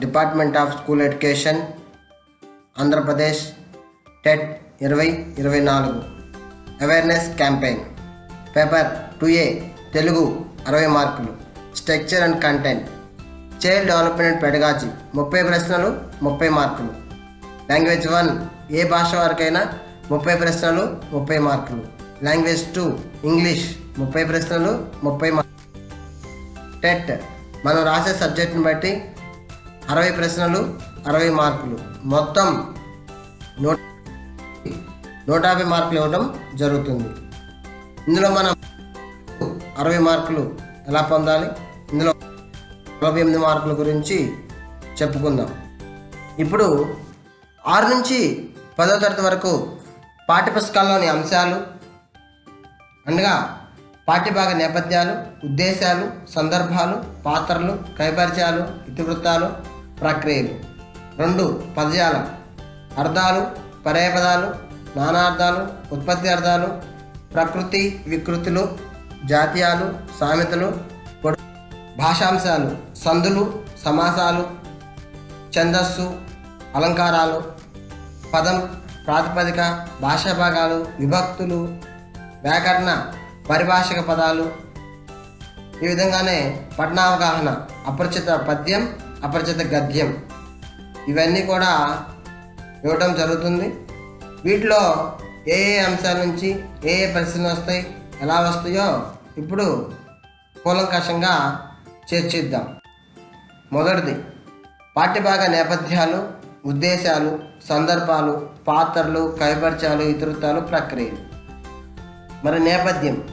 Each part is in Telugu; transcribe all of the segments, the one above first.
Department of school education Andhra Pradesh TET ఇరవై ఇరవై నాలుగు. Awareness campaign paper two A Telugu అరవై మార్కులు. Structure and content child development pedagogy ముప్పై ప్రశ్నలు ముప్పై మార్కులు. లాంగ్వేజ్ వన్ ఏ భాష వరకైనా ముప్పై ప్రశ్నలు ముప్పై మార్కులు. లాంగ్వేజ్ టూ ఇంగ్లీష్ ముప్పై ప్రశ్నలు ముప్పై మార్కులు టెట్. మనం రాసే సబ్జెక్ట్ని బట్టి అరవై ప్రశ్నలు అరవై మార్కులు. మొత్తం నూట నూట యాభై మార్కులు ఇవ్వడం జరుగుతుంది. ఇందులో మనం అరవై మార్కులు ఎలా పొందాలి? ఇందులో నలభై ఎనిమిది మార్కుల గురించి చెప్పుకుందాం. ఇప్పుడు ఆరు నుంచి పదో తరగతి వరకు పాఠ్యపుస్తకాల్లోని అంశాలు అనగా పాఠ్యభాగ నేపథ్యాలు ఉద్దేశాలు సందర్భాలు పాత్రలు కైపరిచయాలు ఇతివృత్తాలు ప్రక్రియలు. రెండు పదజాలం. అర్థాలు పర్యాయపదాలు నానార్థాలు ఉత్పత్తి అర్థాలు ప్రకృతి వికృతులు జాతీయాలు సామెతలు భాషాంశాలు సందులు సమాసాలు ఛందస్సు అలంకారాలు పదం ప్రాతిపదిక భాషా భాగాలు విభక్తులు వ్యాకరణ పరిభాషక పదాలు. ఈ విధంగానే పట్నావగాహన అపరిచిత పద్యం అపరిచిత గద్యం. ఇవన్నీ కూడా ఇవ్వటం జరుగుతుంది. వీటిలో ఏ ఏ అంశాల నుంచి ఏ ఏ ప్రశ్నలు వస్తాయి ఎలా వస్తాయో ఇప్పుడు కూలంకషంగా చర్చిద్దాం. మొదటిది పాఠ్యభాగ నేపథ్యాలు ఉద్దేశాలు సందర్భాలు పాత్రలు కైపరిచాలు ఇతరత్వాలు ప్రక్రియలు. మరి నేపథ్యం.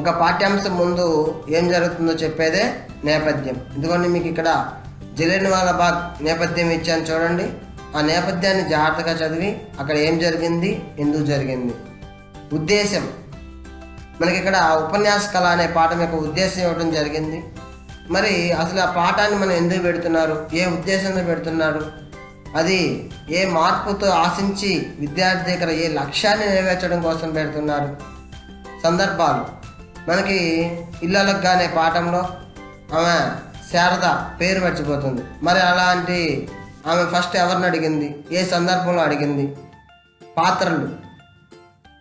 ఒక పాఠ్యాంశం ముందు ఏం జరుగుతుందో చెప్పేదే నేపథ్యం. ఎందుకంటే మీకు ఇక్కడ జలియన్ వాళ్ళ బాగ్ నేపథ్యం ఇచ్చాను చూడండి. ఆ నేపథ్యాన్ని జాగ్రత్తగా చదివి అక్కడ ఏం జరిగింది ఎందుకు జరిగింది? ఉద్దేశం. మనకి ఇక్కడ ఉపన్యాస కళ అనే పాఠం యొక్క ఉద్దేశం ఇవ్వడం జరిగింది. మరి అసలు ఆ పాఠాన్ని మనం ఎందుకు పెడుతున్నారు? ఏ ఉద్దేశంతో పెడుతున్నారు? అది ఏ మార్పుతో ఆశించి విద్యార్థి దగ్గర ఏ లక్ష్యాన్ని నెరవేర్చడం కోసం పెడుతున్నారు? సందర్భాలు. మనకి ఇళ్ళలకు కానీ పాఠంలో ఆమె శారద పేరు మర్చిపోతుంది. మరి అలాంటి ఆమె ఫస్ట్ ఎవరిని అడిగింది? ఏ సందర్భంలో అడిగింది? పాత్రలు.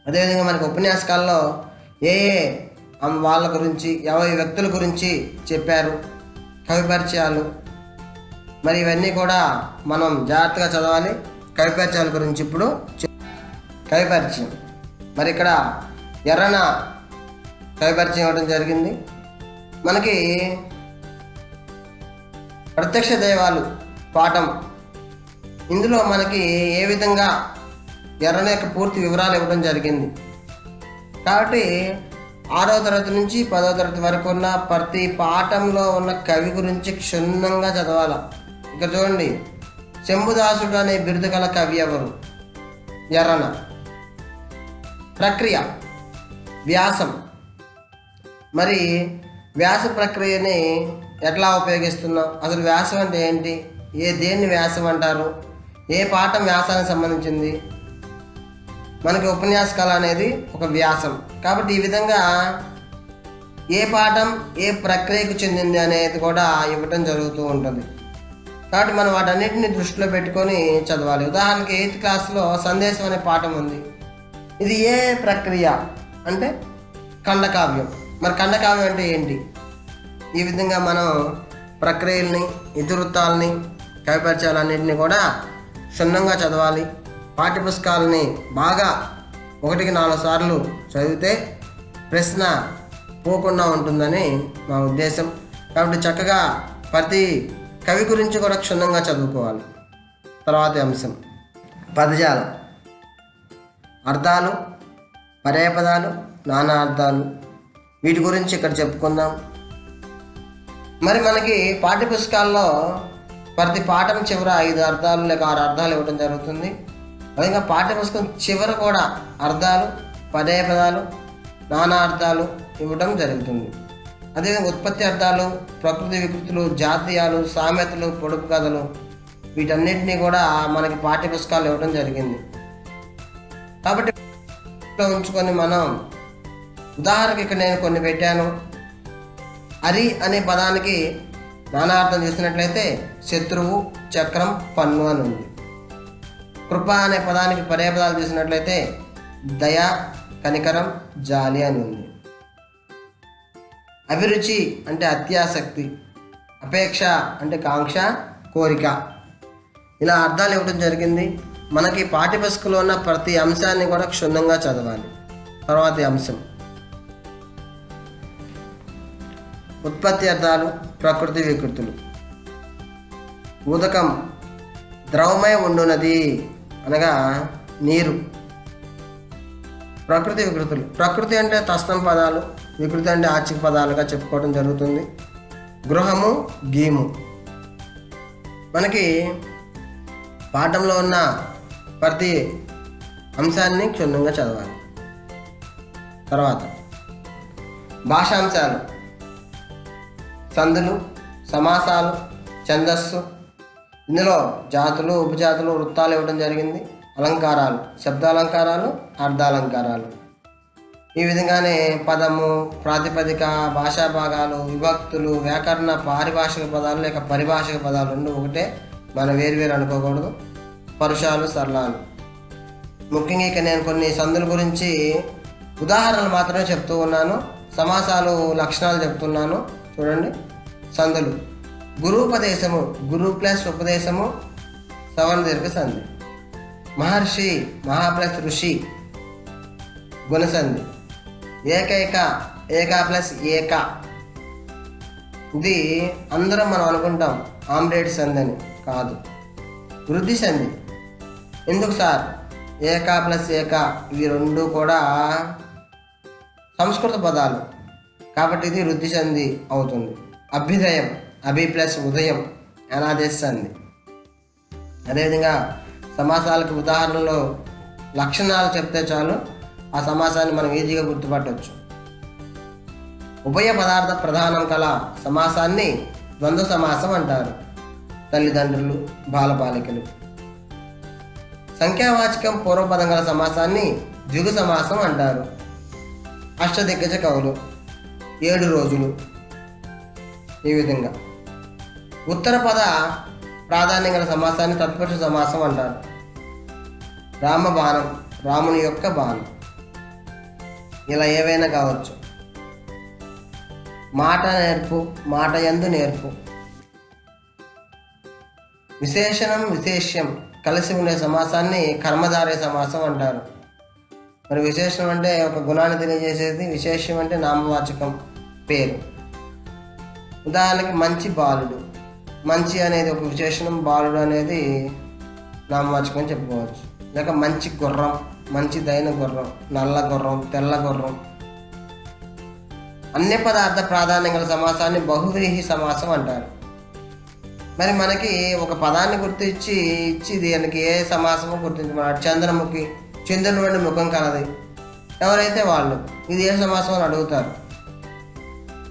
అదేవిధంగా మనకు ఉపన్యాసకాల్లో ఏ ఏ ఆమె వాళ్ళ గురించి ఎవరి వ్యక్తుల గురించి చెప్పారు? కవి పరిచయాలు. మరి ఇవన్నీ కూడా మనం జాగ్రత్తగా చదవాలి. కవి పరిచయాల గురించి ఇప్పుడు కవి పరిచయం. మరి ఇక్కడ ఎర్రన కవి పరిచయం ఇవ్వడం జరిగింది. మనకి ప్రత్యక్ష దైవాలు పాఠం. ఇందులో మనకి ఏ విధంగా ఎర్రన యొక్క పూర్తి వివరాలు ఇవ్వడం జరిగింది. కాబట్టి ఆరో తరగతి నుంచి పదో తరగతి వరకు ఉన్న ప్రతి పాఠంలో ఉన్న కవి గురించి క్షుణ్ణంగా చదవాల. ఇక చూడండి శంభుదాసుడు అనే బిరుదు గల కవి ఎవరు? ఎర్రన. ప్రక్రియ వ్యాసం. మరి వ్యాస ప్రక్రియని ఎట్లా ఉపయోగిస్తున్నాం అసలు వ్యాసం అంటే ఏంటి? ఏ దేన్ని వ్యాసం అంటారు? ఏ పాఠం వ్యాసానికి సంబంధించింది? మనకి ఉపన్యాస కళ అనేది ఒక వ్యాసం. కాబట్టి ఈ విధంగా ఏ పాఠం ఏ ప్రక్రియకు చెందింది అనేది కూడా ఇవ్వటం జరుగుతూ ఉంటుంది. కాబట్టి మనం వాటన్నిటిని దృష్టిలో పెట్టుకొని చదవాలి. ఉదాహరణకి ఎయిత్ క్లాస్లో సందేశం అనే పాఠం ఉంది. ఇది ఏ ప్రక్రియ? అంటే ఖండకావ్యం. మరి ఖండకావ్యం అంటే ఏంటి? ఈ విధంగా మనం ప్రక్రియల్ని ఇతివృత్తాలని కవిపరిచయాలన్నింటినీ కూడా క్షుణ్ణంగా చదవాలి. పాఠ్యపుస్తకాలని బాగా ఒకటికి నాలుగు సార్లు చదివితే ప్రశ్న పోకుండా ఉంటుందని మా ఉద్దేశం. కాబట్టి చక్కగా ప్రతి కవి గురించి కూడా క్షుణ్ణంగా చదువుకోవాలి. తర్వాతి అంశం. పదజాలం. అర్థాలు పర్యాయపదాలు నానా అర్థాలు. వీటి గురించి ఇక్కడ చెప్పుకుందాం. మరి మనకి పాఠ్యపుస్తకాల్లో ప్రతి పాఠం చివర ఐదు అర్థాలు లేక ఆరు అర్థాలు ఇవ్వడం జరుగుతుంది. అదేవిధంగా పాఠ్యపుస్తకం చివర కూడా అర్థాలు పదే పదాలు నానా అర్థాలు ఇవ్వడం జరుగుతుంది. అదేవిధంగా ఉత్పత్తి అర్థాలు ప్రకృతి వికృతులు జాతీయాలు సామెతలు పొడుపు కథలు వీటన్నిటినీ కూడా మనకి పాఠ్యపుస్తకాలు ఇవ్వడం జరిగింది. కాబట్టి ఉంచుకొని మనం ఉదాహరణకి ఇక్కడ నేను కొన్ని పెట్టాను. అరి అనే పదానికి నానార్థం చూసినట్లయితే శత్రువు చక్రం పన్ను అని ఉంది. కృప అనే పదానికి పర్యాపదాలు చూసినట్లయితే దయ కనికరం జాలి అని ఉంది. అభిరుచి అంటే అత్యాసక్తి అపేక్ష అంటే కాంక్ష కోరిక. ఇలా అర్థాలు ఇవ్వడం జరిగింది. మనకి పాఠ్యపుస్తకంలో ఉన్న ప్రతి అంశాన్ని కూడా క్షుణ్ణంగా చదవాలి. తర్వాతి అంశం. ఉత్పత్తి అర్థాలు ప్రకృతి వికృతులు. ఉదకం ద్రవమై ఉండునది అనగా నీరు. ప్రకృతి వికృతులు. ప్రకృతి అంటే తస్తం పదాలు వికృతి అంటే ఆచిక పదాలుగా చెప్పుకోవడం జరుగుతుంది. గృహము గీము. మనకి పాఠంలో ఉన్న ప్రతి అంశాన్ని క్షుణ్ణంగా చదవాలి. తర్వాత భాషాంశాలు. సందులు సమాసాలు ఛందస్సు ఇందులో జాతులు ఉపజాతులు వృత్తాలు ఇవ్వడం జరిగింది. అలంకారాలు శబ్దాలంకారాలు అర్థాలంకారాలు ఈ విధంగానే పదము ప్రాతిపదిక భాషా భాగాలు విభక్తులు వ్యాకరణ పారిభాషిక పదాలు లేక పరిభాషిక పదాలు రెండు ఒకటే. మనం వేరువేరు అనుకోకూడదు. పరుషాలు సరళాలు. ముఖ్యంగా ఇక నేను కొన్ని సందుల గురించి ఉదాహరణలు మాత్రమే చెప్తూ ఉన్నాను. సమాసాలు లక్షణాలు చెప్తున్నాను. చూడండి. సందులు. గురుపదేశము గురు ప్లస్ ఉపదేశము సవర్ణ దీర్ఘ సంధి. మహర్షి మహా ప్లస్ ఋషి గుణసంధి ఏకైక ఏక ప్లస్ ఏక. ఇది అందరం మనం అనుకుంటాం ఆమ్రేట్ సంధి అని. కాదు. వృద్ధి సంధి. ఎందుకు సార్? ఏక ప్లస్ ఏక ఇవి రెండు కూడా సంస్కృత పదాలు. కాబట్టి ఇది వృద్ధి సంధి అవుతుంది. అభ్యుదయం అభి ప్లస్ ఉదయం అనాదేశ సంధి అదేవిధంగా సమాసాలకు ఉదాహరణలో లక్షణాలు చెప్తే చాలు. ఆ సమాసాన్ని మనం ఈజీగా గుర్తుపట్టవచ్చు ఉభయ పదార్థ ప్రధానం కల సమాసాన్ని ద్వంద్వ సమాసం అంటారు. తల్లిదండ్రులు బాలబాలికలు. సంఖ్యావాచకం పూర్వపదం గల సమాసాన్ని ద్విగు సమాసం అంటారు. అష్టదిగ్గజ కవులు ఏడు రోజులు. ఈ విధంగా. ఉత్తర పద ప్రాధాన్యం గల సమాసాన్ని తత్పురుష సమాసం అంటారు. రామ బాణం రాముని యొక్క బాణం. ఇలా ఏవైనా కావచ్చు. మాట నేర్పు మాట ఎందు నేర్పు. విశేషణం విశేష్యం కలిసి ఉండే సమాసాన్ని కర్మధారే సమాసం అంటారు. మరి విశేషణం అంటే ఒక గుణాన్ని తెలియజేసేది విశేషం అంటే నామవాచకం పేరు. ఉదాహరణకి మంచి బాలుడు. మంచి అనేది ఒక విశేషణం బాలుడు అనేది నామవాచకం అని చెప్పుకోవచ్చు. లేక మంచి గుర్రం మంచిదైన గుర్రం నల్ల గుర్రం తెల్ల గుర్రం. అన్ని పదార్థ ప్రాధాన్యం గల సమాసాన్ని బహువ్రీహి సమాసం అంటారు. మరి మనకి ఒక పదాన్ని గుర్తించి ఇచ్చి దీనికి ఏ సమాసమో గుర్తించమన్నాడు? చంద్రముఖి. చంద్రుని ముఖం కలది. ఎవరైతే వాళ్ళు ఇది ఏ సమాసం అని అడుగుతారు?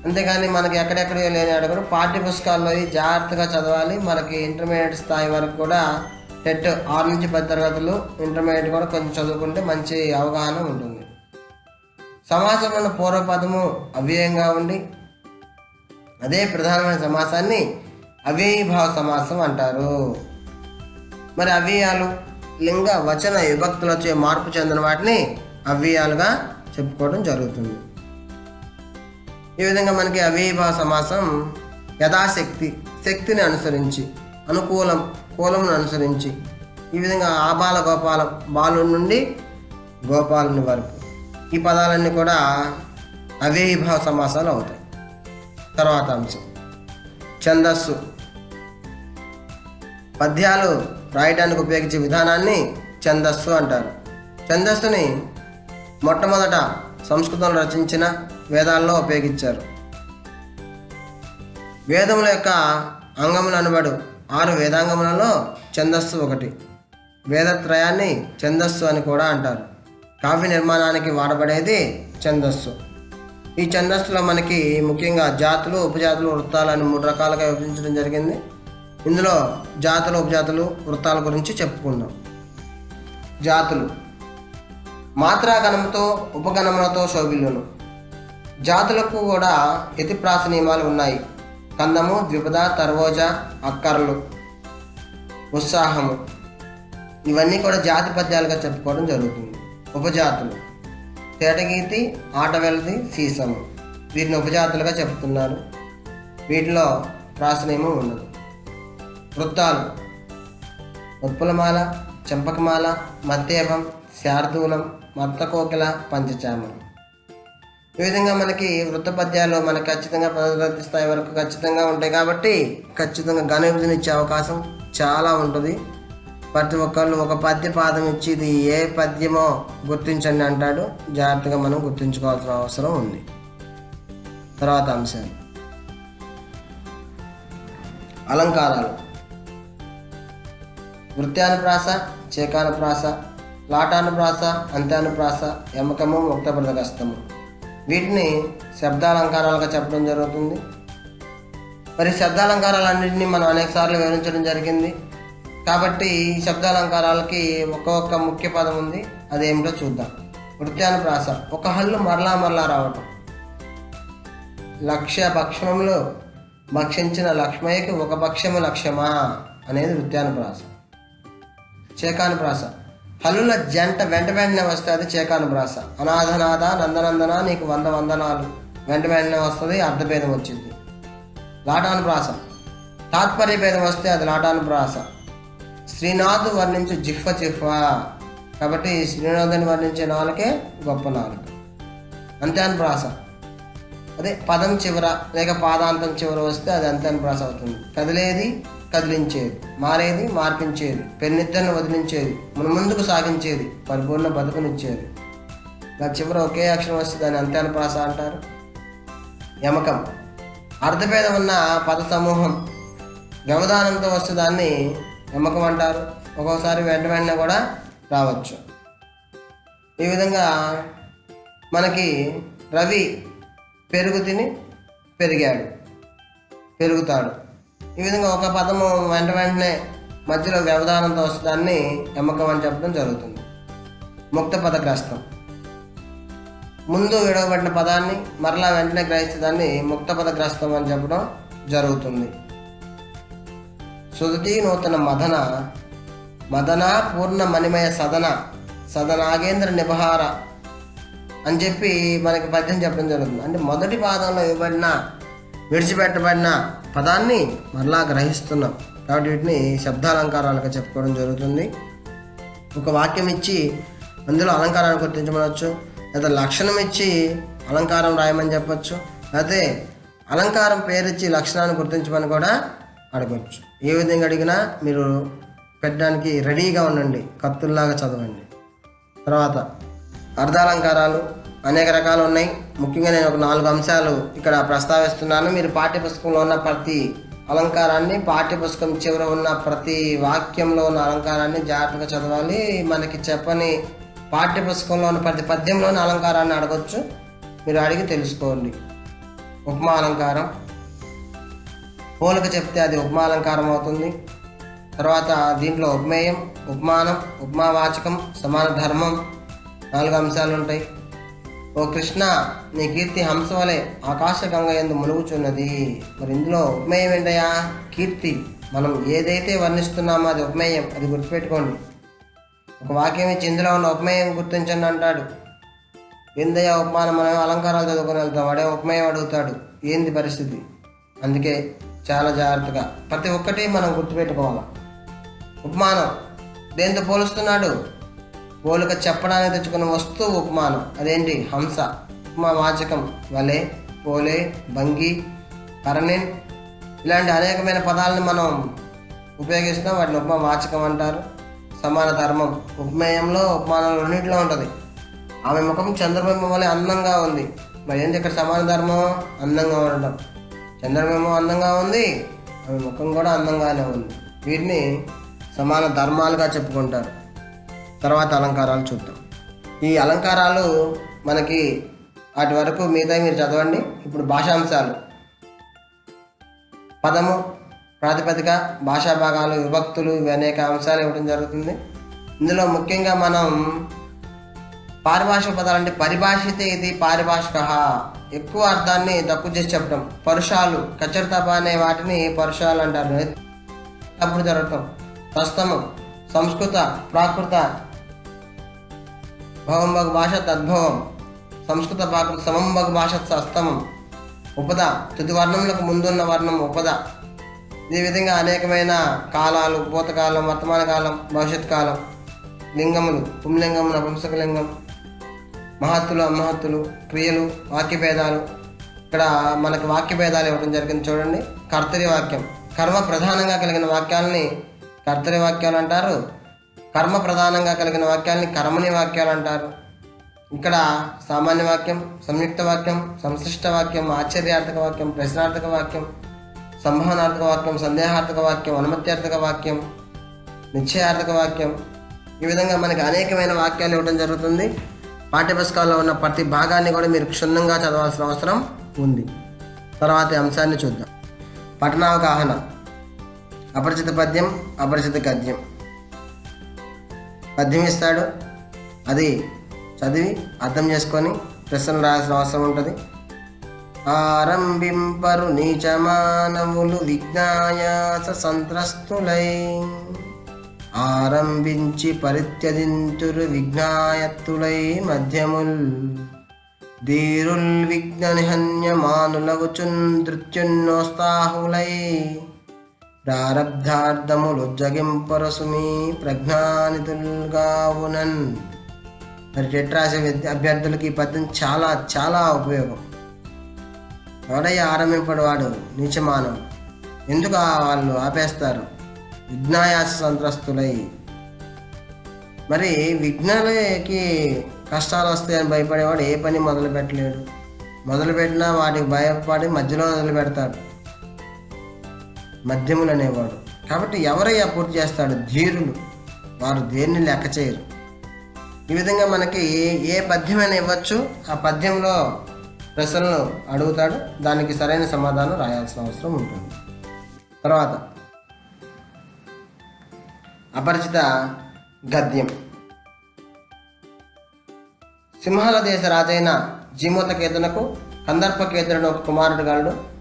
అంతేకాని మనకి ఎక్కడెక్కడ లేని అడగరు పాఠ్య పుస్తకాల్లో జాగ్రత్తగా చదవాలి. మనకి ఇంటర్మీడియట్ స్థాయి వరకు కూడా టెట్ ఆరు నుంచి పది తరగతులు ఇంటర్మీడియట్ కూడా కొంచెం చదువుకుంటే మంచి అవగాహన ఉంటుంది. సమాసంలో పూర్వపదము అవ్యయంగా ఉండి అదే ప్రధానమైన సమాసాన్ని అవ్యయీభావ సమాసం అంటారు. మరి అవ్యయాలు లింగ వచన విభక్తులచే మార్పు చెందిన వాటిని అవ్యయాలుగా చెప్పుకోవడం జరుగుతుంది. ఈ విధంగా మనకి అవ్యయీభావ సమాసం యథాశక్తి శక్తిని అనుసరించి అనుకూలం కూలమును అనుసరించి ఈ విధంగా ఆబాల గోపాలం బాలుడి నుండి గోపాలుని వరకు ఈ పదాలన్నీ కూడా అవ్యయీభావ సమాసాలు అవుతాయి. తర్వాత అంశం. ఛందస్సు. పద్యాలు రాయడానికి ఉపయోగించే విధానాన్ని ఛందస్సు అంటారు. ఛందస్సుని మొట్టమొదట సంస్కృతంలో రచించిన వేదాల్లో ఉపయోగించారు. వేదముల యొక్క అంగములు అనబడు ఆరు వేదాంగములలో ఛందస్సు ఒకటి. వేదత్రయాన్ని ఛందస్సు అని కూడా అంటారు. కావ్య నిర్మాణానికి వాడబడేది ఛందస్సు. ఈ ఛందస్సులో మనకి ముఖ్యంగా జాతులు ఉపజాతులు వృత్తాలు అని మూడు రకాలుగా విభజించడం జరిగింది. ఇందులో జాతులు ఉపజాతులు వృత్తాల గురించి చెప్పుకుందాం. జాతులు. మాత్రా గణంతో ఉపగణములతో శోభిల్లును. జాతులకు కూడా యతిప్రాస నియమాలు ఉన్నాయి. కందము ద్విపద తర్వోజ అక్కర్లు ఉత్సాహము. ఇవన్నీ కూడా జాతి పద్యాలుగా చెప్పుకోవడం జరుగుతుంది. ఉపజాతులు. తేటగీతి ఆటవెలది సీసము. వీటిని ఉపజాతులుగా చెప్తున్నారు. వీటిలో ప్రాసనేమం ఉండదు. వృత్తాలు. ఉప్పులమాల చంపకమాల మత్తేపం శార్దూలం మత్తకోకిల పంచచామలు. ఈ విధంగా మనకి వృత్త పద్యాలు మనకి ఖచ్చితంగా పదవి స్థాయి వరకు ఖచ్చితంగా ఉంటాయి కాబట్టి ఖచ్చితంగా ఘన విభజన ఇచ్చే అవకాశం చాలా ఉంటుంది. ప్రతి ఒక్కళ్ళు ఒక పద్య పాదం ఇచ్చి ఇది ఏ పద్యమో గుర్తించండి అంటాడు. జాగ్రత్తగా మనం గుర్తుంచుకోవాల్సిన అవసరం ఉంది. తర్వాత అంశాలు అలంకారాలు. వృత్యానుప్రాస చేకానుప్రాస లాటానుప్రాస అంత్యానుప్రాస యమకము ముక్తప్రదగస్తము వీటిని శబ్దాలంకారాలుగా చెప్పడం జరుగుతుంది. మరి శబ్దాలంకారాలన్నింటినీ మనం అనేకసార్లు వివరించడం జరిగింది. కాబట్టి ఈ శబ్దాలంకారాలకి ఒక్కొక్క ముఖ్య పదం ఉంది. అదేమిటో చూద్దాం. వృత్యానుప్రాస ఒక హల్లు మరలా మరలా రావటం. లక్ష్య భక్షణంలో భక్షించిన లక్ష్మయ్యకి ఒక భక్ష్యము లక్ష్యమా? అనేది వృత్యానుప్రాస చేకానుప్రాస. హలుల జంట వెంట వెంటనే వస్తే అది చేకానుప్రాస అనాథనాథ నందనందన నీకు వంద వందనాలు. వెంట వెంటనే వస్తుంది అర్ధభేదం వచ్చింది. లాటానుప్రాస తాత్పర్య భేదం వస్తే అది లాటానుప్రాస శ్రీనాథ్ వర్ణించు జిహ్వ జిహ్వ. కాబట్టి శ్రీనాథుని వర్ణించే నాలుకే గొప్ప నాలుక. అంత్యానుప్రాస అదే పదం చివర లేక పాదాంతం చివర వస్తే అది అంత్యానుప్రాస అవుతుంది. కదిలేది కదిలించేది మారేది మార్పించేది పెన్నిద్దరిని వదిలించేది మన ముందుకు సాగించేది పరిపూర్ణ బతుకునిచ్చేది. నా చివర ఒకే అక్షరం వస్తే దాన్ని అంత్యానుప్రాస అంటారు? యమకం. అర్థభేదం ఉన్న పద సమూహం వ్యవధానంతో వస్తే దాన్ని యమకం అంటారు. ఒక్కొక్కసారి వెంట వెంటనే కూడా రావచ్చు. ఈ విధంగా మనకి రవి పెరుగు తిని పెరిగాడు. పెరుగుతాడు. ఈ విధంగా ఒక పదము వెంట వెంటనే మధ్యలో వ్యవధానంతో వస్తుందాన్ని ఎమ్మకం అని చెప్పడం జరుగుతుంది. ముక్త పదగ్రస్తం. ముందు విడవబడిన పదాన్ని మరలా వెంటనే గ్రహిస్తే దాన్ని ముక్త పదగ్రస్తం అని చెప్పడం జరుగుతుంది. సుధతి నూతన మదన మదన పూర్ణ మణిమయ సదన సదనాగేంద్ర నిబహార అని చెప్పి మనకి పద్యం చెప్పడం జరుగుతుంది. అంటే మొదటి పాదంలో ఇవ్వబడిన విడిచిపెట్టబడిన పదాన్ని మరలా గ్రహిస్తున్నాం. కాబట్టి వీటిని శబ్దాలంకారాలుగా చెప్పుకోవడం జరుగుతుంది. ఒక వాక్యం ఇచ్చి అందులో అలంకారాన్ని గుర్తించమనవచ్చు లేదా లక్షణం ఇచ్చి అలంకారం రాయమని చెప్పచ్చు అయితే అలంకారం పేరిచ్చి లక్షణాన్ని గుర్తించమని కూడా అడగచ్చు. ఏ విధంగా అడిగినా మీరు పెట్టడానికి రెడీగా ఉండండి. కత్తుల్లాగా చదవండి. తర్వాత అర్ధాలంకారాలు అనేక రకాలు ఉన్నాయి. ముఖ్యంగా నేను ఒక నాలుగు అంశాలు ఇక్కడ ప్రస్తావిస్తున్నాను. మీరు పాఠ్యపుస్తకంలో ఉన్న ప్రతి అలంకారాన్ని పాఠ్యపుస్తకం చివర ఉన్న ప్రతి వాక్యంలో ఉన్న అలంకారాన్ని జాగ్రత్తగా చదవాలి. మనకి చెప్పని పాఠ్యపుస్తకంలో ఉన్న ప్రతి పద్యంలోని అలంకారాన్ని అడగొచ్చు. మీరు అడిగి తెలుసుకోండి. ఉపమా అలంకారం. పోలిక చెప్తే అది ఉపమాలంకారం అవుతుంది. తర్వాత దీంట్లో ఉపమేయం ఉపమానం ఉపమావాచకం సమాన ధర్మం నాలుగు అంశాలు ఉంటాయి. ఓ కృష్ణ నీ కీర్తి హంస వలె ఆకాశ గంగ ఎందు మునుగుచున్నది. మరి ఇందులో ఉపమేయం ఏంటయ్యా? కీర్తి. మనం ఏదైతే వర్ణిస్తున్నామో అది ఉపమేయం. అది గుర్తుపెట్టుకోండి. ఒక వాక్యం ఇచ్చి ఇందులో ఉన్న ఉపమేయం గుర్తించండి అంటాడు. ఏందయ్యా ఉపమానం? మనం అలంకారాలు చదువుకొని వెళ్తాం. వాడే ఉపమేయం అడుగుతాడు. ఏంది పరిస్థితి? అందుకే చాలా జాగ్రత్తగా ప్రతి ఒక్కటి మనం గుర్తుపెట్టుకోవాలి. ఉపమానం. దేంతో పోలుస్తున్నాడు? పోలిక చెప్పడానికి తెచ్చుకున్న వస్తువు ఉపమానం. అదేంటి? హంస. ఉపమా వాచకం. వలె పోలే భంగి కరణిన్. ఇలాంటి అనేకమైన పదాలను మనం ఉపయోగిస్తాం వాటిని ఉపమా వాచకం అంటారు. సమాన ధర్మం. ఉపమేయంలో ఉపమానంలో రెండింటిలో ఉంటుంది. ఆమె ముఖం చంద్రబింబం వలె అందంగా ఉంది. మరి ఏంటి ఇక్కడ సమాన ధర్మం? అందంగా ఉండటం. చంద్రబింబం అందంగా ఉంది. ఆమె ముఖం కూడా అందంగానే ఉంది. వీటిని సమాన ధర్మాలుగా చెప్పుకుంటారు. తర్వాత అలంకారాలు చూద్దాం. ఈ అలంకారాలు మనకి వాటి వరకు మిగతా మీరు చదవండి. ఇప్పుడు భాషాంశాలు. పదము ప్రాతిపదిక భాషా భాగాలు విభక్తులు ఇవి అనేక అంశాలు ఇవ్వడం జరుగుతుంది. ఇందులో ముఖ్యంగా మనం పారిభాషిక పదాలు అంటే పరిభాషితే ఇది పారిభాషిక ఎక్కువ అర్థాన్ని తక్కువ చేసి చెప్పడం. పరుషాలు కచ్చడతప అనే వాటిని పరుషాలు అంటారు. తప్పుడు జరగటం. ప్రస్తుతము సంస్కృత ప్రాకృత భవంబగ్ భాష తద్భవం సంస్కృత ప్రాకృత సమంబగ్ భాష సస్తమం ఉపద తుది వర్ణములకు ముందున్న వర్ణం ఉపద. ఈ విధంగా అనేకమైన కాలాలు భూతకాలం వర్తమాన కాలం భవిష్యత్ కాలం లింగములు పుంలింగం నపుంసకలింగం మహత్తులు అమహత్తులు క్రియలు వాక్యభేదాలు. ఇక్కడ మనకు వాక్యభేదాలు ఇవ్వడం జరిగింది చూడండి. కర్తరి వాక్యం. కర్మ ప్రధానంగా కలిగిన వాక్యాలని కర్తరి వాక్యాలు అంటారు. కర్మ ప్రధానంగా కలిగిన వాక్యాలని కర్మని వాక్యాలు అంటారు. ఇక్కడ సామాన్య వాక్యం సంయుక్త వాక్యం సంశ్లిష్ట వాక్యం ఆశ్చర్యార్థక వాక్యం ప్రశ్నార్థక వాక్యం సంభావనార్థక వాక్యం సందేహార్థక వాక్యం అనుమత్యార్థక వాక్యం నిశ్చయార్థక వాక్యం. ఈ విధంగా మనకి అనేకమైన వాక్యాలు ఇవ్వడం జరుగుతుంది. పాఠ్యపుస్తకాల్లో ఉన్న ప్రతి భాగాన్ని కూడా మీరు క్షుణ్ణంగా చదవాల్సిన అవసరం ఉంది. తర్వాత అంశాన్ని చూద్దాం. పఠనావగాహన. అపరిచిత పద్యం అపరిచిత గద్యం. పద్యం ఇస్తాడు. అది చదివి అర్థం చేసుకొని ప్రశ్నలు రాయాల్సిన అవసరం ఉంటుంది. ఆరంభింపరు నీచమానవులు విజ్ఞాయాస సంత్రస్తులై. ఆరంభించి పరిత్యజింతురు విజ్ఞాయత్తులై మధ్యముల్. ధీరుల్ విఘ్న నిహన్యమానులగుచున్ దృత్యున్నోస్తాహులై. ప్రారబ్ధార్థములు జగింపరసుమి ప్రజ్ఞానితులుగావునన్. మరి టెట్ రాసే విద్య అభ్యర్థులకి ఈ పద్యం చాలా చాలా ఉపయోగం. ఎవడయ్య ఆరంభింపడు వాడు నీచమానం. ఎందుకు వాళ్ళు ఆపేస్తారు? విజ్ఞాయాస సంత్రస్తులై. మరి విఘ్నాలకి కష్టాలు వస్తాయని భయపడేవాడు ఏ పని మొదలు పెట్టలేడు మొదలు పెట్టినా వాటికి భయపడి మధ్యలో మొదలు పెడతాడు మద్యములు అనేవాడు. కాబట్టి ఎవరయ్యా పూర్తి చేస్తాడు? ధీరులు. వారు దేన్ని లెక్క చేయరు. ఈ విధంగా మనకి ఏ పద్యమైనా ఇవ్వచ్చు. ఆ పద్యంలో ప్రశ్నలు అడుగుతాడు. దానికి సరైన సమాధానం రాయాల్సిన అవసరం ఉంటుంది. తర్వాత అపరిచిత గద్యం. సింహాల దేశ రాజైన జీమోతకేతునకు కందర్పకేతుడు ఒక కుమారుడు గలడు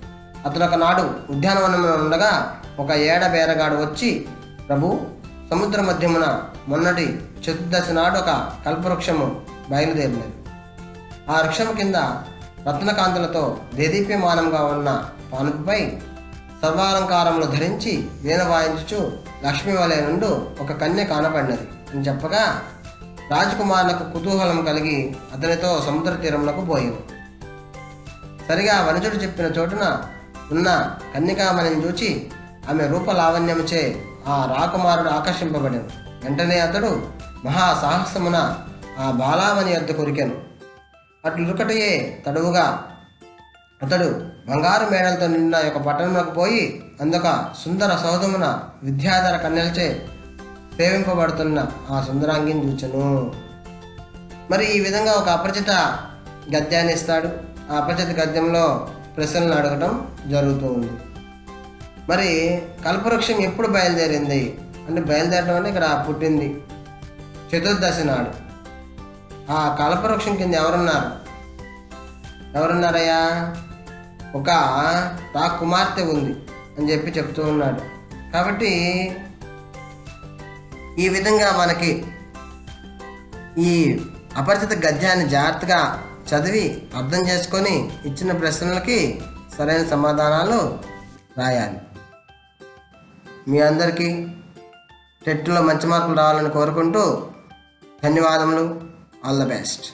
అతను ఒకనాడు ఉద్యానవనంలో ఉండగా ఒక ఏడ బేరగాడు వచ్చి ప్రభు సముద్ర మధ్యమున మొన్నటి చతుర్దశి నాడు ఒక కల్పవృక్షము బయలుదేరినది. ఆ వృక్షం కింద రత్నకాంతులతో దేదీప్యమానంగా ఉన్న పానుపై సర్వాలంకారములు ధరించి వీణ వాయించుచు లక్ష్మీ వలయ నుండి ఒక కన్య కానపడినది. అని చెప్పగా రాజకుమారులకు కుతూహలం కలిగి అతనితో సముద్ర తీరములకు పోయేవు సరిగా వనజుడు చెప్పిన చోటున ఉన్న కన్యకామణిని చూచి ఆమె రూప లావణ్యముచే ఆ రాకుమారుడు ఆకర్షింపబడెను. వెంటనే అతడు మహా సాహసమున ఆ బాలామణి యొద్ద కొరికెను. అట్లురుకటయే తడువుగా అతడు బంగారు మేడలతో నిండిన ఒక పట్టణంలోకి పోయి అందుక సుందర సౌధమున విద్యాధర కన్యలచే సేవింపబడుతున్న ఆ సుందరాంగిని చూచెను. మరి ఈ విధంగా ఒక అపరిచిత గద్యాన్ని ఇస్తాడు. ఆ అపరిచిత గద్యంలో ప్రశ్నలు అడగటం జరుగుతూ ఉంది. మరి కల్పవృక్షం ఎప్పుడు బయలుదేరింది? అంటే బయలుదేరడం అంటే ఇక్కడ పుట్టింది చతుర్దశి నాడు. ఆ కల్పవృక్షం కింద ఎవరున్నారు? ఎవరున్నారయ్యా? ఒక రా కుమార్తె ఉంది అని చెప్పి చెప్తూ ఉన్నాడు. కాబట్టి ఈ విధంగా మనకి ఈ అపరిచిత గద్యాన్ని జాగ్రత్తగా చదివి అర్థం చేసుకొని ఇచ్చిన ప్రశ్నలకి సరైన సమాధానాలు రాయాలి. మీ అందరికీ టెట్లో మంచి మార్కులు రావాలని కోరుకుంటూ ధన్యవాదములు. All the best.